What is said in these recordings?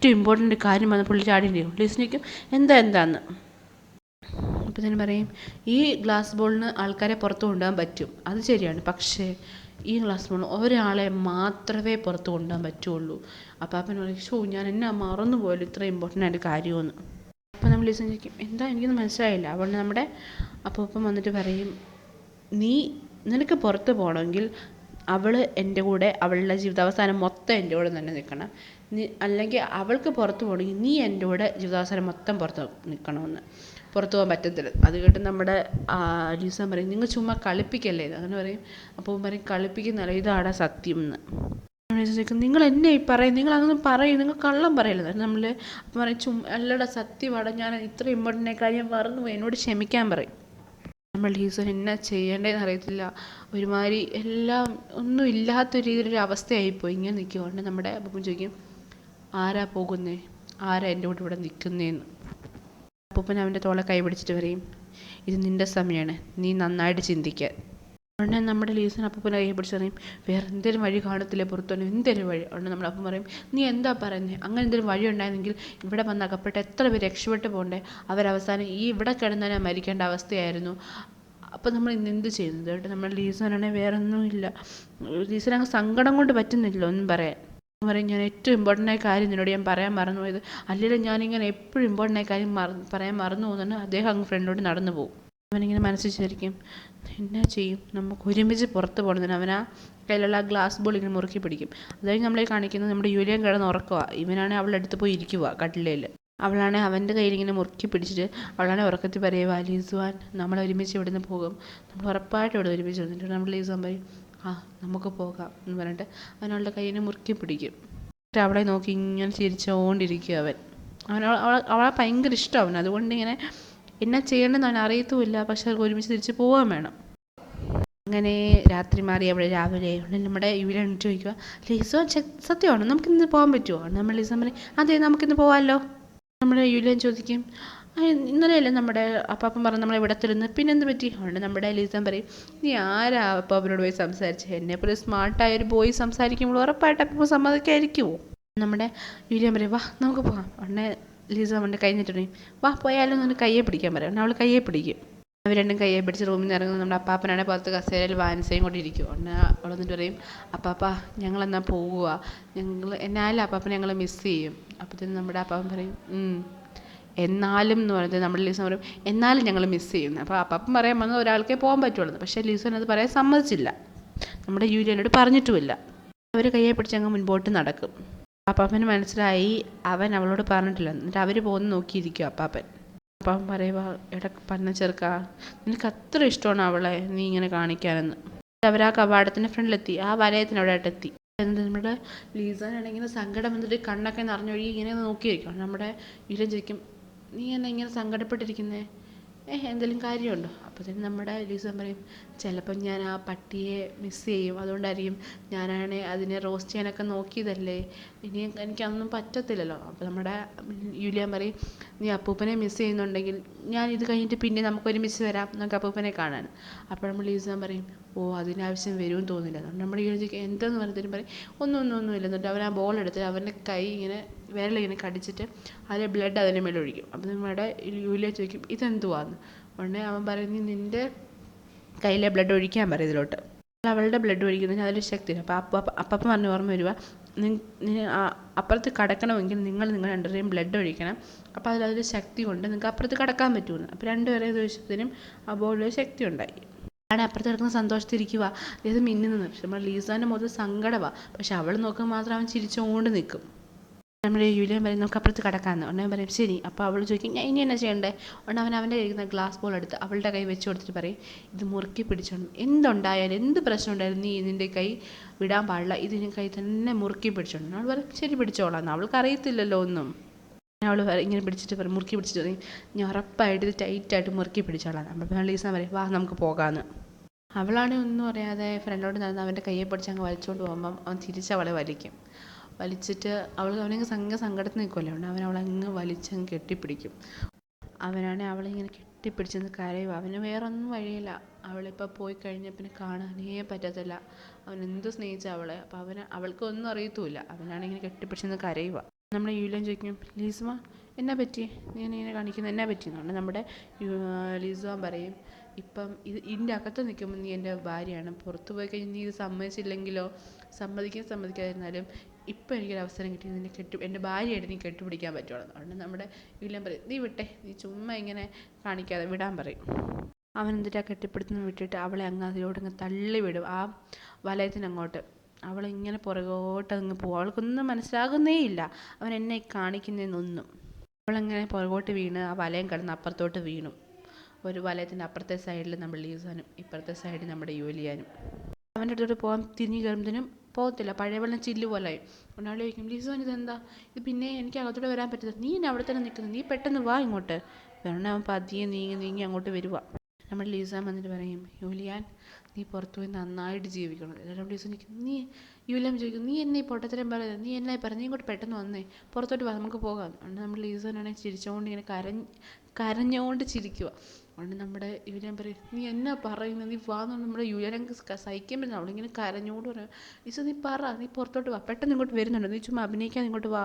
ഏറ്റവും ഇമ്പോർട്ടന്റ് കാര്യം വന്ന് പുള്ളി ചാടിന്റെ ലീസിനിക്കും എന്താ എന്താന്ന്? അപ്പോൾ തന്നെ പറയും ഈ ഗ്ലാസ് ബോളിന് ആൾക്കാരെ പുറത്ത് കൊണ്ടുപോകാൻ പറ്റും. അത് ശരിയാണ്. പക്ഷേ ഈ ഗ്ലാസ് ബോൾ ഒരാളെ മാത്രമേ പുറത്ത് കൊണ്ടുപോകാൻ പറ്റുള്ളൂ. അപ്പം അപ്പം പറയും ഷോ ഞാൻ എന്നെ പോയാലും ഇത്ര ഇമ്പോർട്ടന്റ് ആയിട്ട് കാര്യമെന്ന് അപ്പം നമ്മൾ ലിസൺ ചോദിക്കും എന്താ എനിക്കൊന്നും മനസ്സിലായില്ല. അതുകൊണ്ട് നമ്മുടെ അപ്പം വന്നിട്ട് പറയും നീ നിനക്ക് പുറത്ത് പോകണമെങ്കിൽ അവൾ എന്റെ കൂടെ അവളുടെ ജീവിതാവസാനം മൊത്തം എന്റെ കൂടെ തന്നെ നിൽക്കണം. നീ അല്ലെങ്കിൽ അവൾക്ക് പുറത്ത് പോകണമെങ്കിൽ നീ എന്റെ കൂടെ ജീവിതാവസാനം മൊത്തം പുറത്ത് നിൽക്കണമെന്ന്. പുറത്ത് പോകാൻ പറ്റത്തില്ല. അത് കേട്ട് നമ്മുടെ ലീസൺ പറയും നിങ്ങൾ ചുമ്മാ കളിപ്പിക്കല്ലേ ഇത്? അങ്ങനെ പറയും. അപ്പോൾ പറയും കളിപ്പിക്കുന്നല്ല ഇതാണ് സത്യം എന്ന്. നിങ്ങൾ എന്നെ ഈ പറയും നിങ്ങൾ അങ്ങനെ പറയും നിങ്ങൾ കള്ളം പറയില്ല? നമ്മൾ അപ്പം പറയും ചും അല്ലട സത്യമാണ് ഞാൻ ഇത്ര ഇമ്പോർട്ടന്റ് കാര്യം മറന്നുപോയി എന്നോട് ക്ഷമിക്കാൻ പറയും. നമ്മൾ ലീസൺ എന്നാ ചെയ്യേണ്ടതെന്ന് അറിയത്തില്ല. ഒരുമാതിരി എല്ലാം ഒന്നും ഇല്ലാത്ത രീതിയിലൊരു അവസ്ഥയായിപ്പോയി ഇങ്ങനെ നിൽക്കുകയാണ് നമ്മുടെ അപ്പം ചോദിക്കും ആരാ പോകുന്നേ? ആരാ എന്റെ കൂടെ ഇവിടെ നിൽക്കുന്നേന്ന്? അപ്പൂപ്പൻ അവന്റെ തോളെ കൈ പിടിച്ചിട്ട് പറയും ഇത് നിന്റെ സമയമാണ് നീ നന്നായിട്ട് ചിന്തിക്കാൻ. ഉടനെ നമ്മുടെ ലീസൺ അപ്പൂപ്പനെ കൈ പിടിച്ച് പറയും വേറെ എന്തെങ്കിലും വഴി കാണത്തില്ലേ പുറത്തുകൊണ്ട് എന്തെങ്കിലും വഴി? ഉടനെ നമ്മൾ അപ്പം പറയും നീ എന്താ പറയുന്നത് അങ്ങനെ എന്തെങ്കിലും വഴി ഉണ്ടായിരുന്നെങ്കിൽ ഇവിടെ വന്ന് അകപ്പെട്ട് എത്ര പേര് രക്ഷപ്പെട്ട് പോകണ്ടേ അവരവസാനം ഈ ഇവിടെ കിടന്നാൽ മരിക്കേണ്ട അവസ്ഥയായിരുന്നു. അപ്പം നമ്മൾ ഇന്ന് എന്ത് ചെയ്യുന്നത്? കേട്ടോ നമ്മുടെ ലീസനാണെങ്കിൽ വേറെ ഒന്നുമില്ല ലീസൻ അങ്ങ് സങ്കടം കൊണ്ട് പറ്റുന്നില്ല ഒന്നും പറയാൻ. പറയും ഞാൻ ഏറ്റവും ഇമ്പോർട്ടന്റ് ആയ കാര്യം നിന്നോട് ഞാൻ പറയാൻ മറന്നു പോയത് അല്ലെങ്കിൽ ഞാനിങ്ങനെ എപ്പോഴും ഇമ്പോർട്ടന്റ് ആയ കാര്യം മറന്ന് പറയാൻ മറന്നു പോകുന്നുണ്ട് അദ്ദേഹം അങ്ങ് ഫ്രണ്ടോട് നടന്നു പോകും. അവനിങ്ങനെ മനസ്സിൽ വിചാരിക്കും എന്നാ ചെയ്യും? നമുക്ക് ഒരുമിച്ച് പുറത്ത് പോകണമെന്ന് അവൻ ആ കയ്യിലുള്ള ആ ഗ്ലാസ് ബോൾ ഇങ്ങനെ മുറുക്കി പിടിക്കും. അതായത് നമ്മളെ കാണിക്കുന്നത് നമ്മുടെ യൂലിയൻ കിടന്ന് ഉറക്കുക ഇവനാണ് അവളുടെ അടുത്ത് പോയി ഇരിക്കുക കട്ടിലയിൽ അവളാണ് അവന്റെ കയ്യിൽ ഇങ്ങനെ മുറുക്കി പിടിച്ചിട്ട് അവളാണ് ഉറക്കത്തിൽ പറയുക ലീസുവാൻ നമ്മൾ ഒരുമിച്ച് ഇവിടുന്ന് പോകും. നമ്മൾ ഉറപ്പായിട്ട് ഇവിടെ ഒരുമിച്ച് വന്നിട്ട് നമ്മൾ ലീസുവാൻ പറയും ആ നമുക്ക് പോകാം എന്ന് പറഞ്ഞിട്ട് അവനവളുടെ കയ്യിനെ മുറുക്കി പിടിക്കും. എന്നിട്ട് അവളെ നോക്കി ഇങ്ങനെ ചിരിച്ചുകൊണ്ടിരിക്കും അവൻ. അവൻ അവളെ ഭയങ്കര ഇഷ്ടം അവൻ അതുകൊണ്ട് ഇങ്ങനെ എന്നാ ചെയ്യേണ്ടതെന്ന് അവൻ അറിയത്തുമില്ല. പക്ഷെ അവർക്ക് ഒരുമിച്ച് തിരിച്ച് പോകാൻ വേണം. അങ്ങനെ രാത്രി മാറി അവിടെ രാവിലെ നമ്മുടെ ഇവിടെ ചോദിക്കുക ലിസോ സത്യമാണോ? നമുക്കിന്ന് പോകാൻ പറ്റുമോ നമ്മൾ ലിസം പറയും അതെ നമുക്കിന്ന് പോകാമല്ലോ നമ്മുടെ യുലിയൻ ചോദിക്കും ഇന്നലെയല്ലേ നമ്മുടെ അപ്പാപ്പൻ പറഞ്ഞു നമ്മളെ പിന്നെ എന്ത് പറ്റി? അതുകൊണ്ട് നമ്മുടെ ലീസൻ പറയും നീ ആരാ അപ്പാപ്പനോട് പോയി സംസാരിച്ചത് എന്നെപ്പോലെ സ്മാർട്ടായ ഒരു ബോയ് സംസാരിക്കുമ്പോൾ ഉറപ്പായിട്ട് അപ്പം സമ്മതിക്കായിരിക്കുമോ നമ്മുടെ യുലിയൻ പറയും വാ നമുക്ക് പോകാം. ഉടനെ ലീസ അവന്റെ കൈ നീട്ടി വാ പോയാലും ഒന്ന് കയ്യെ പിടിക്കാൻ പറയാം. അവൾ കയ്യെ പിടിക്കും. അവർ രണ്ടും കയ്യെ പിടിച്ച് റൂമിൽ നിന്ന് ഇറങ്ങുന്നത് നമ്മുടെ അപ്പാപ്പനാണ് പുറത്ത് കസേരയിൽ വാൻസയും കൊണ്ട് ഇരിക്കും ഉടനെ അവൾ എന്നിട്ട് പറയും അപ്പാപ്പ ഞങ്ങളെന്നാൽ പോകുക ഞങ്ങൾ എന്നാലും അപ്പാപ്പനെ ഞങ്ങൾ മിസ് ചെയ്യും. അപ്പോഴത്തേനും നമ്മുടെ അപ്പാപ്പൻ പറയും എന്നാലും എന്ന് പറയുന്നത് നമ്മുടെ ലീസൺ പറയും എന്നാലും ഞങ്ങൾ മിസ് ചെയ്യുന്നു. അപ്പോൾ അപ്പം പറയാൻ വന്നത് ഒരാൾക്കേ പോകാൻ പറ്റുള്ളൂ. പക്ഷേ ലീസൺ അത് പറയാൻ സമ്മതിച്ചില്ല. നമ്മുടെ യൂലിയനോട് പറഞ്ഞിട്ടുമില്ല. അവർ കയ്യെ പിടിച്ച് അങ്ങ് മുൻപോട്ട് നടക്കും. അപ്പാപ്പന് മനസ്സിലായി അവൻ അവളോട് പറഞ്ഞിട്ടില്ല. എന്നിട്ട് അവർ പോകുന്ന നോക്കിയിരിക്കും അപ്പാപ്പൻ. അപ്പാപ്പൻ പറയുക എടാ പറഞ്ഞ ചെറുക്ക നിനക്ക് അത്ര ഇഷ്ടമാണ് അവളെ നീ ഇങ്ങനെ കാണിക്കാനെന്ന്. അവർ ആ കവാടത്തിന്റെ ഫ്രണ്ടിലെത്തി. ആ വലയത്തിന് അവിടെ ആയിട്ടെത്തി എന്നിട്ട് നമ്മുടെ ലീസാനാണെങ്കിൽ സങ്കടം വന്നിട്ട് കണ്ണൊക്കെ നിറഞ്ഞൊഴി ഇങ്ങനെ നോക്കിയിരിക്കും. നമ്മുടെ വീരൻ ചോദിക്കും നീ എന്നാ ഇങ്ങനെ സങ്കടപ്പെട്ടിരിക്കുന്നേ? ഏഹ് എന്തെങ്കിലും കാര്യമുണ്ടോ? അപ്പോഴത്തേനും നമ്മുടെ ലീസൻ പറയും ചിലപ്പം ഞാൻ ആ പട്ടിയെ മിസ് ചെയ്യും. അതുകൊണ്ടായിരിക്കും ഞാനാണെ അതിനെ റോസ്റ്റ് ചെയ്യാനൊക്കെ നോക്കിയതല്ലേ? ഇനി എനിക്കതൊന്നും പറ്റത്തില്ലല്ലോ. അപ്പോൾ നമ്മുടെ യൂലിയാൻ പറയും നീ അപ്പൂപ്പനെ മിസ് ചെയ്യുന്നുണ്ടെങ്കിൽ ഞാൻ ഇത് കഴിഞ്ഞിട്ട് പിന്നെ നമുക്ക് ഒരുമിച്ച് വരാം. നമുക്ക് അപ്പൂപ്പനെ കാണാൻ. അപ്പോൾ നമ്മൾ ലീസൻ പറയും ഓ അതിനാവശ്യം വരുമെന്ന് തോന്നില്ല അതുകൊണ്ട് നമ്മുടെ യൂലിയ എന്തെന്ന് പറഞ്ഞിട്ട് പറയും? ഒന്നും ഒന്നും ഒന്നുമില്ല എന്നിട്ട് അവൻ ആ ബോൾ എടുത്ത് അവന്റെ കൈ ഇങ്ങനെ വിരലിങ്ങനെ കടിച്ചിട്ട് അതിലെ ബ്ലഡ് അതിന്റെ മേലെ ഒഴിക്കും അപ്പോൾ നമ്മുടെ യൂലിയ ചോദിക്കും ഇതെന്തുവാന്ന്? ഉടനെ അവൻ പറയുന്നു നിന്റെ കയ്യിലെ ബ്ലഡ് ഒഴിക്കാൻ പറയും ഇതിലോട്ട്. അവളുടെ ബ്ലഡ് ഒഴിക്കുന്നതിന് അതിൽ ശക്തി അപ്പോൾ അപ്പ അപ്പം പറഞ്ഞ് ഓർമ്മ വരിക അപ്പുറത്ത് കടക്കണമെങ്കിൽ നിങ്ങൾ നിങ്ങൾ രണ്ടുപേരെയും ബ്ലഡ് ഒഴിക്കണം. അപ്പോൾ അതിലൊരു ശക്തി കൊണ്ട് നിങ്ങൾക്ക് അപ്പുറത്ത് കടക്കാൻ പറ്റുമെന്ന് അപ്പോൾ രണ്ടുപേരെയും ദിവസത്തിനും ആ ബോളിൽ ശക്തി ഉണ്ടായി. ആണ് അപ്പുറത്ത് കിടക്കുന്ന സന്തോഷത്തിരിക്കുക അദ്ദേഹം മിന്നുന്നത്. പക്ഷെ നമ്മുടെ ലീസാന്റെ മുഖത്ത് സങ്കടമാണ് പക്ഷെ അവൾ നോക്കുമ്പോൾ മാത്രം അവൻ ചിരിച്ചുകൊണ്ട് നിൽക്കും നമ്മുടെ യൂലിയൻ പറയും നമുക്ക് അപ്പുറത്ത് കിടക്കാമെന്ന് ഉടനെ പറയും ശരി. അപ്പോൾ അവൾ ചോദിക്കും ഞാൻ ഇനി എന്നാ ചെയ്യണ്ടേ? ഉടനെ അവൻ അവന്റെ കയ്യിൽ ഗ്ലാസ് ബോൾ എടുത്ത് അവളുടെ കൈ വെച്ച് കൊടുത്തിട്ട് പറയും ഇത് മുറുക്കി പിടിച്ചോണം എന്തുണ്ടായാലും എന്ത് പ്രശ്നം ഉണ്ടായാലും നീ ഇതിന്റെ കൈ വിടാൻ പാടില്ല. ഇതിന്റെ കൈ തന്നെ മുറുക്കി പിടിച്ചോണം അവൾ പറയും ശരി പിടിച്ചോളാം. അവൾക്ക് അറിയത്തില്ലല്ലോ ഒന്നും. അവൾ ഇങ്ങനെ പിടിച്ചിട്ട് പറയും മുറുക്കി പിടിച്ചിട്ട് പറയും ഞാൻ ഉറപ്പായിട്ട് ഇത് ടൈറ്റായിട്ട് മുറുക്കി പിടിച്ചോളാം. അപ്പോൾ ലീസ പറയും വാ നമുക്ക് പോകാമെന്ന് അവളാണെങ്കിൽ ഒന്നും അറിയാതെ ഫ്രണ്ടോട് നടന്ന് അവന്റെ കയ്യെ പിടിച്ച് അങ്ങ് വലിച്ചുകൊണ്ട് പോകുമ്പം അവൻ തിരിച്ച് അവളെ വലിക്കും. വലിച്ചിട്ട് അവൾ അവനങ്ങ് സംഘ സങ്കടത്തിൽ നിൽക്കുമല്ലോ അവൻ അവളങ്ങ് വലിച്ചങ്ങ് കെട്ടിപ്പിടിക്കും. അവനാണെ അവളിങ്ങനെ കെട്ടിപ്പിടിച്ചെന്ന് കരയും. അവന് വേറെ ഒന്നും വഴിയില്ല. അവളിപ്പോൾ പോയി കഴിഞ്ഞാൽ പിന്നെ കാണാനേ പറ്റത്തില്ല. അവൻ എന്ത് സ്നേഹിച്ച അവളെ? അപ്പോൾ അവന് അവൾക്കൊന്നും അറിയത്തുമില്ല. അവനാണെങ്കിൽ കെട്ടിപ്പിടിച്ചെന്ന് കരയുക. നമ്മുടെ യൂലിയൻ ചോദിക്കും ലീസുമ എന്നാ പറ്റി നീ ഇങ്ങനെ കാണിക്കുന്നത് എന്നാ പറ്റിയെന്നുണ്ട് നമ്മുടെ ലീസുവാൻ പറയും ഇപ്പം ഇത് ഇതിന്റെ അകത്ത് നിൽക്കുമ്പോൾ നീ എന്റെ ഭാര്യയാണ്. പുറത്ത് പോയി കഴിഞ്ഞാൽ നീ ഇത് സമ്മതിച്ചില്ലെങ്കിലോ? സമ്മതിക്കാൻ സമ്മതിക്കാതിരുന്നാലും ഇപ്പം എനിക്കൊരവസരം കിട്ടി നിന്നെ കെട്ടി എന്റെ ഭാര്യയായിട്ട് നീ കെട്ടുപിടിക്കാൻ പറ്റുള്ളൂ അതുകൊണ്ട് നമ്മുടെ വില്ലൻ പറയും നീ വിട്ടെ നീ ചുമ്മാ ഇങ്ങനെ കാണിക്കാതെ വിടാൻ പറയും. അവൻ എന്നിട്ട് ആ കെട്ടിപ്പിടുത്തുനിന്ന് വിട്ടിട്ട് അവളെ അങ്ങ് അതിലോട്ടങ്ങ് തള്ളി വിടും ആ വലയത്തിനങ്ങോട്ട് അവളിങ്ങനെ പുറകോട്ട് അങ്ങ് പോകും അവൾക്കൊന്നും മനസ്സിലാകുന്നേ ഇല്ല. അവൻ എന്നെ കാണിക്കുന്നതിനൊന്നും അവളങ്ങനെ പുറകോട്ട് വീണ് ആ വലയം കിടന്ന് അപ്പുറത്തോട്ട് വീണു. ഒരു വലയത്തിന്റെ അപ്പുറത്തെ സൈഡിൽ നമ്മൾ ലീസാനും ഇപ്പുറത്തെ സൈഡിൽ നമ്മുടെ യൂലിയാനും. അവന്റെ അടുത്തോട്ട് പോകാൻ തിരിഞ്ഞു കയറുമ്പത്തിനും പോകത്തില്ല. പഴയ വെള്ളം ചില്ല് പോലെ ഒരാൾ ചോദിക്കും ലിസോൻ ഇതെന്താ ഇത് പിന്നെ എനിക്ക് അകത്തോട്ട് വരാൻ പറ്റില്ല. നീ എന്നെ അവിടെ തന്നെ നിൽക്കുന്നു നീ പെട്ടെന്ന് വാ ഇങ്ങോട്ട്. വേണം അവൻ പതിയെ നീങ്ങി നീങ്ങി അങ്ങോട്ട് വരുക നമ്മൾ ലീസ വന്നിട്ട് പറയും യൂലിയാൻ നീ പുറത്തു പോയി നന്നായിട്ട് ജീവിക്കണം. എല്ലാവരും ലീസ നിൽക്കും നീ യൂലിയാൻ ചോദിക്കും നീ എന്നെ പൊട്ടത്തരം പറയുന്നത്? നീ എന്നായി പറഞ്ഞു? ഇങ്ങോട്ട് പെട്ടെന്ന് വന്നേ. പുറത്തോട്ട് വാ നമുക്ക് പോകാം. അതുകൊണ്ട് നമ്മൾ ലീസനാണെങ്കിൽ ചിരിച്ചുകൊണ്ട് ഇങ്ങനെ കരഞ്ഞ് കരഞ്ഞുകൊണ്ട് ചിരിക്കുക അതുകൊണ്ട് നമ്മുടെ ഞാൻ പറയും നീ എന്നാ പറയുന്നത് നീ വാ നമ്മുടെ യൂലിയാൻ ഞങ്ങൾക്ക് സഹിക്കാൻ പറ്റില്ല. അവളിങ്ങനെ കരഞ്ഞോണ്ട് പറയും ലീസ നീ പറ നീ പുറത്തോട്ട് വാ. പെട്ടെന്ന് ഇങ്ങോട്ട് വരുന്നുണ്ട്. നീ ചുമ്മാ അഭിനയിക്കാൻ ഇങ്ങോട്ട് വാ.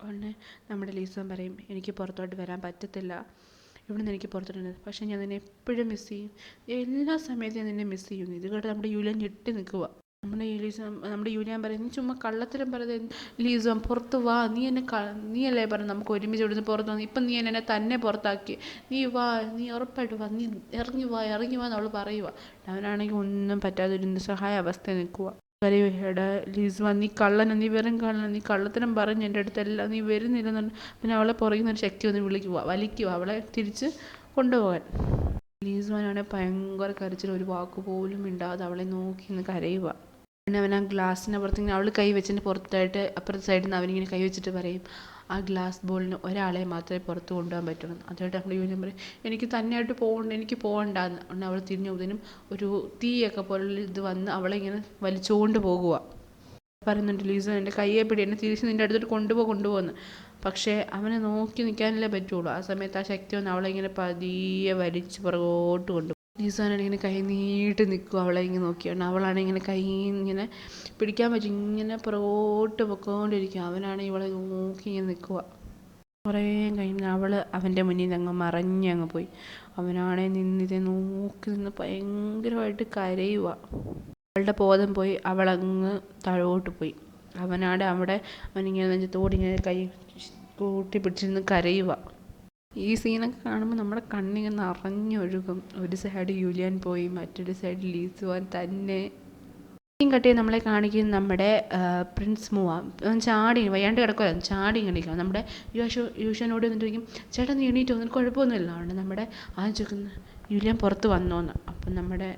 അതുകൊണ്ട് നമ്മുടെ ലീസൻ പറയും എനിക്ക് പുറത്തോട്ട് വരാൻ പറ്റത്തില്ല. ഇവിടുന്ന് എനിക്ക് പുറത്തോട്ട് പക്ഷേ ഞാൻ നിന്നെ എപ്പോഴും മിസ് ചെയ്യും. എല്ലാ സമയത്തും ഞാൻ നിന്നെ മിസ് ചെയ്യും. ഇത് കേട്ട് നമ്മുടെ യുലൻ ഞെട്ടി നിൽക്കുക നമ്മുടെ ലീസ നമ്മുടെ യൂലിയാൻ പറയും നീ ചുമ്മാ കള്ളത്തരം പറയുന്നത് ലീസ പുറത്ത് വാ നീ എന്നെ നീ അല്ലേ പറഞ്ഞു നമുക്ക് ഒരുമിച്ച് ഇവിടുന്ന് പുറത്ത് വന്നു ഇപ്പം നീ എന്നെ തന്നെ പുറത്താക്കി. നീ വാ നീ ഉറപ്പായിട്ട് വാ നീ ഇറങ്ങി വാ ഇറങ്ങി വാ എന്ന് അവൾ പറയുക അവനാണെങ്കിൽ ഒന്നും പറ്റാതെ ഒരു നിസ്സഹായ അവസ്ഥ നിൽക്കുക കരയോ എടാ നീ കള്ളന നീ വെറും കള്ളന നീ കള്ളത്തരം പറഞ്ഞ് എന്റെ അടുത്തെല്ലാം നീ വരുന്നില്ലെന്നുണ്ട് പിന്നെ അവളെ പുറകിൽ നിന്നൊരു ശക്തി ഒന്ന് വിളിക്കുക വലിക്കുക അവളെ തിരിച്ച് കൊണ്ടുപോകാൻ. ലീസ്വാനാണെങ്കിൽ ഭയങ്കര കരച്ചിൽ ഒരു വാക്ക് പോലും ഇണ്ടാതെ അവളെ നോക്കി നിന്ന് കരയുക പിന്നെ അവൻ ആ ഗ്ലാസ്സിനപ്പുറത്ത് അവൾ കൈ വെച്ചിട്ട് പുറത്തായിട്ട് അപ്പുറത്തെ സൈഡിൽ നിന്ന് അവനിങ്ങനെ കൈ വെച്ചിട്ട് പറയും ആ ഗ്ലാസ് ബോളിന് ഒരാളെ മാത്രമേ പുറത്ത് കൊണ്ടുപോകാൻ പറ്റുള്ളൂ. അതായിട്ട് നമ്മുടെ യൂനിയൻ പറയും എനിക്ക് തന്നെയായിട്ട് പോകണ്ട എനിക്ക് പോകണ്ട. എന്ന് അവൾ തിരിഞ്ഞു പോകുന്നതിനും ഒരു തീയൊക്കെ പോലുള്ള ഇത് വന്ന് അവളെ ഇങ്ങനെ വലിച്ചുകൊണ്ട് പോകുക പറയുന്നുണ്ട് ലീസ എന്റെ കയ്യെ പിടി എന്നെ തിരിച്ച് നിന്റെ അടുത്തോട്ട് കൊണ്ടുപോ കൊണ്ടുപോകുന്നു പക്ഷേ അവനെ നോക്കി നിൽക്കാനല്ലേ പറ്റുള്ളൂ. ആ സമയത്ത് ആ ശക്തി വന്ന് അവളെ ഇങ്ങനെ പതിയെ വലിച്ച് പുറകോട്ട് കൊണ്ടു ലീസാനാണ് ഇങ്ങനെ കൈ നീട്ടി നിൽക്കും അവളെ ഇങ്ങനെ നോക്കിയാണ് അവളാണ് ഇങ്ങനെ കൈ ഇങ്ങനെ പിടിക്കാൻ പറ്റും ഇങ്ങനെ പുറകോട്ട് പൊക്കോണ്ടിരിക്കും അവനാണ് ഇവളെ നോക്കി ഇങ്ങനെ നിൽക്കുക. കുറേ കഴിഞ്ഞ് അവൾ അവന്റെ മുന്നിൽ നിന്ന് അങ്ങ് മറഞ്ഞ് അങ്ങ് പോയി. അവനാണെ നിന്നിതെ നോക്കി നിന്ന് ഭയങ്കരമായിട്ട് കരയുക. അവളുടെ ബോധം പോയി അവളങ്ങ് താഴോട്ട് പോയി. അവനാടെ അവിടെ അവനിങ്ങനെ നെഞ്ചത്തോടിങ്ങനെ കൈ കൂട്ടി പിടിച്ചിരുന്ന് കരയുക. ഈ സീനൊക്കെ കാണുമ്പോൾ നമ്മുടെ കണ്ണിങ്ങനെ നിറഞ്ഞൊഴുകും. ഒരു സൈഡ് യൂലിയൻ പോയി മറ്റൊരു സൈഡ് ലീസുവാൻ തന്നെ. ഈ കട്ടിയെ നമ്മളെ കാണിക്കുന്നത് നമ്മുടെ പ്രിൻസ് മൂവ. ചാടി വയ്യാണ്ട് കിടക്കുമല്ലോ ചാടി ഇങ്ങനെ നമ്മുടെ യുവാഷു യൂഷനോട് വന്നിട്ട് ചോദിക്കും ചേട്ടാ നീ എണീറ്റ് വന്നിട്ട് കുഴപ്പമൊന്നുമില്ല. അതുകൊണ്ട് നമ്മുടെ ആ ചോദിക്കുന്ന യൂലിയാൻ പുറത്ത് വന്നോന്ന്. അപ്പം നമ്മുടെ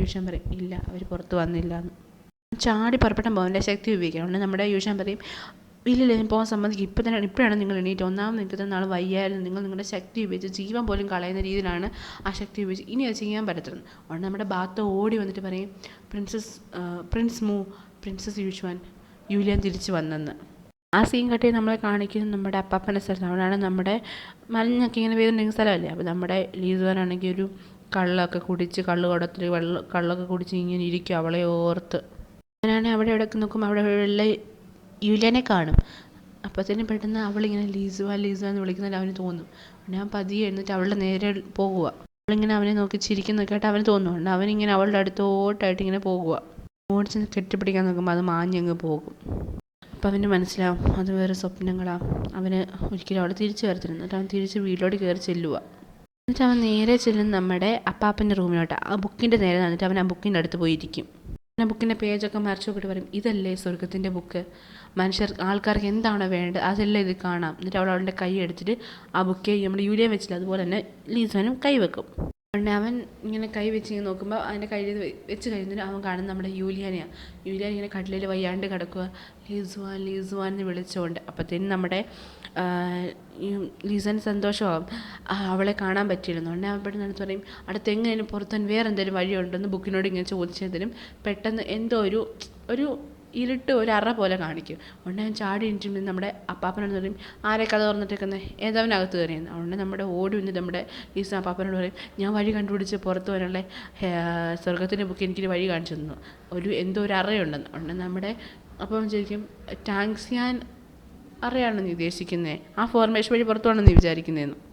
യൂഷൻ പറയും ഇല്ല അവർ പുറത്ത് വന്നില്ല എന്ന് ചാടി പുറപ്പെട്ടാൻ പോകും ശക്തി ഉപയോഗിക്കണം. നമ്മുടെ യൂഷൻ പറയും ഇല്ലില്ല ഞാൻ പോകാൻ സംബന്ധിക്കും ഇപ്പം തന്നെ ഇപ്പോഴാണ് നിങ്ങൾ എണീറ്റ് ഒന്നാമത് തന്നെ നാളെ വയ്യായിരുന്നു. നിങ്ങൾ നിങ്ങളുടെ ശക്തി ഉപയോഗിച്ച് ജീവൻ പോലും കളയുന്ന രീതിയിലാണ് ആ ശക്തി ഉപയോഗിച്ച് ഇനി അത് ചെയ്യാൻ പറ്റത്തില്ല അതുകൊണ്ട് നമ്മുടെ ബാത്ത ഓടി വന്നിട്ട് പറയും പ്രിൻസസ് പ്രിൻസ് മൂ പ്രിൻസസ് യൂഷ്വാൻ യൂലിയൻ തിരിച്ച് വന്നെന്ന്. ആ സീൻ കട്ടി നമ്മളെ കാണിക്കുന്നത് നമ്മുടെ അപ്പാപ്പന്റെ സ്ഥലത്ത് അവിടെയാണ് നമ്മുടെ മലിഞ്ഞൊക്കെ ഇങ്ങനെ വീടുണ്ടെങ്കിൽ സ്ഥലമല്ലേ? അപ്പോൾ നമ്മുടെ ലീസുവാനാണെങ്കിൽ ഒരു കള്ളൊക്കെ കുടിച്ച് കള്ള് കുടത്തിൽ വെള്ളം കള്ളൊക്കെ കുടിച്ച് ഇങ്ങനെ ഇരിക്കും അവളെ ഓർത്ത്. അങ്ങനെയാണെങ്കിൽ അവിടെ ഇടയ്ക്ക് നോക്കുമ്പോൾ അവിടെ ഉള്ള യുലിയനെ കാണും. അപ്പോഴത്തേനും പെട്ടെന്ന് അവളിങ്ങനെ ലീസുവ ലീസുവ എന്ന് വിളിക്കുന്നത് അവന് തോന്നും. ഞാൻ പതിയെ എഴുന്നിട്ട് അവളുടെ നേരെ പോകുക അവളിങ്ങനെ അവനെ നോക്കി ചിരിക്കുന്ന കേട്ട് അവന് തോന്നുന്നുണ്ട് അവനിങ്ങനെ അവളുടെ അടുത്തോട്ടായിട്ട് ഇങ്ങനെ പോകുക ഓടിച്ച് കെട്ടിപ്പിടിക്കാൻ നോക്കുമ്പോൾ അത് മാഞ്ഞങ്ങ് പോകും. അപ്പം അവന് മനസ്സിലാവും അത് വേറെ സ്വപ്നങ്ങളാണ് അവന് ഒരിക്കലും അവിടെ തിരിച്ചു വരത്തില്ല എന്നിട്ട് അവൻ തിരിച്ച് വീട്ടിലോട്ട് കയറി ചെല്ലുക എന്നിട്ട് അവൻ നേരെ ചെല്ലും നമ്മുടെ അപ്പാപ്പന്റെ റൂമിലോട്ട്. ആ ബുക്കിന്റെ നേരെ നിന്നിട്ട് അവൻ ആ ബുക്കിന്റെ അടുത്ത് പോയിരിക്കും. ആ ബുക്കിന്റെ പേജൊക്കെ മറിച്ച് നോക്കിയിട്ട് പറയും ഇതല്ലേ സ്വർഗത്തിന്റെ ബുക്ക്? മനുഷ്യർ ആൾക്കാർക്ക് എന്താണോ വേണ്ടത്? അതെല്ലാം ഇത് കാണാം? എന്നിട്ട് അവൾ അവളുടെ കൈ എടുത്തിട്ട് ആ ബുക്ക് നമ്മുടെ യൂരിയ വെച്ചില്ല. അതുപോലെ തന്നെ ലീസാനും കൈ വെക്കും അതുകൊണ്ട് അവൻ ഇങ്ങനെ കൈ വെച്ച് ഇങ്ങനെ നോക്കുമ്പോൾ അതിന്റെ കയ്യിൽ വെച്ച് കഴിഞ്ഞിട്ട് അവൻ കാണുന്ന നമ്മുടെ യൂലിയാനെയാണ് യൂലിയാൻ ഇങ്ങനെ കട്ടിലിൽ വയ്യാണ്ട് കിടക്കുക ലീസുവാൻ ലീസുവാൻ എന്ന് വിളിച്ചുകൊണ്ട് അപ്പോഴത്തേനും നമ്മുടെ ലീസന് സന്തോഷമാകും അവളെ കാണാൻ പറ്റിയിരുന്നു. അതുകൊണ്ട് അവൻ പെട്ടെന്ന് അടുത്ത് പറയും അടുത്ത് എങ്ങനെയും പുറത്തുനിന്ന് വേറെ എന്തെങ്കിലും വഴിയുണ്ടെന്ന് ബുക്കിനോട് ഇങ്ങനെ ചോദിച്ചതിനും പെട്ടെന്ന് എന്തോ ഒരു ഒരു ഇരുട്ട് ഒരു അറ പോലെ കാണിക്കും. അതുകൊണ്ട് ഞാൻ ചാടി എണീറ്റുമ്പോൾ നമ്മുടെ അപ്പാപ്പനോട് പറയും ആരെ കഥ തുറന്നിട്ടേക്കുന്നത് ഏതവനകത്ത് കയറിയെന്ന് അതുകൊണ്ട് നമ്മുടെ ഓടി വന്ന് നമ്മുടെ ഈസ് അപ്പാപ്പനോട് പറയും ഞാൻ വഴി കണ്ടുപിടിച്ച് പുറത്ത് വരാനുള്ള സ്വർഗത്തിന്റെ ബുക്ക് എനിക്കൊരു വഴി കാണിച്ചു തന്നു. ഒരു എന്തോ ഒരു അറയുണ്ടെന്ന്. അതുകൊണ്ട് നമ്മുടെ അപ്പം ശരിക്കും ടാങ്ക്സ് ഞാൻ അറിയാണോ നീ ഉദ്ദേശിക്കുന്നത് ആ ഫോർമേഷൻ വഴി പുറത്തു നീ വിചാരിക്കുന്നതെന്ന്